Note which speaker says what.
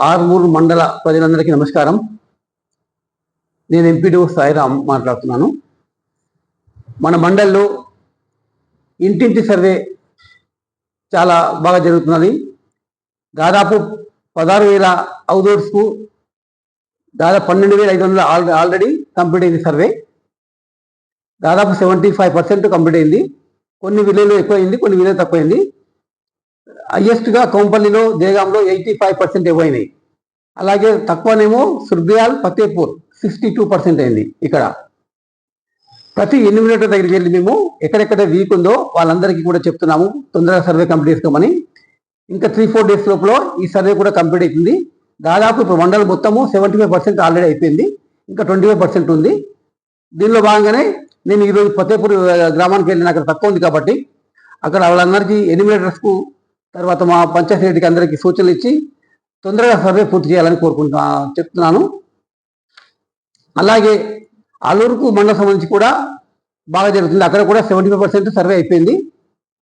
Speaker 1: ఆరుమూరు మండల ప్రజలందరికీ నమస్కారం. నేను ఎంపీడీ సాయిరామ్ మాట్లాడుతున్నాను. మన మండల్లో ఇంటింటి సర్వే చాలా బాగా జరుగుతున్నది. దాదాపు పదహారు వేల అవుట్డోర్స్కు దాదాపు పన్నెండు వేల ఐదు వందల ఆల్రెడీ ఆల్రెడీ కంప్లీట్ అయింది సర్వే. దాదాపు సెవెంటీ ఫైవ్ పర్సెంట్ కంప్లీట్ అయింది. కొన్ని విలేజ్లో ఎక్కువైంది కొన్ని విలేజ్ తక్కువైంది. హయ్యెస్ట్గా కోంపల్లిలో దేగాంలో ఎయిటీ ఫైవ్ పర్సెంట్ ఇవ్వయినాయి అలాగే తక్కువనేమో Surbiyal Fatehpur sixty two percent అయింది ఇక్కడ. ప్రతి ఎన్యూమినేటర్ దగ్గరికి వెళ్ళి మేము ఎక్కడెక్కడ వీక్ ఉందో వాళ్ళందరికీ కూడా చెప్తున్నాము. తొందరగా సర్వే కంప్లీట్ చేసుకోమని. ఇంకా త్రీ ఫోర్ డేస్ లోపల ఈ సర్వే కూడా కంప్లీట్ అవుతుంది. దాదాపు ఇప్పుడు మండలం మొత్తము సెవెంటీ ఫైవ్ పర్సెంట్ ఆల్రెడీ అయిపోయింది. ఇంకా ట్వంటీ ఫైవ్ పర్సెంట్ ఉంది. దీనిలో భాగంగానే నేను ఈరోజు ఫతేపూర్ గ్రామానికి వెళ్ళిన అక్కడ తక్కువ ఉంది కాబట్టి అక్కడ వాళ్ళందరికీ ఎనిమినేటర్స్కు తర్వాత మా పంచాయతీ రెడ్డికి అందరికీ సూచనలు ఇచ్చి తొందరగా సర్వే పూర్తి చేయాలని కోరుకుంటున్నా చెప్తున్నాను. అలాగే అల్లూరుకు మండలం సంబంధించి కూడా బాగా జరుగుతుంది. అక్కడ కూడా సెవెంటీ ఫైవ్ పర్సెంట్ సర్వే అయిపోయింది.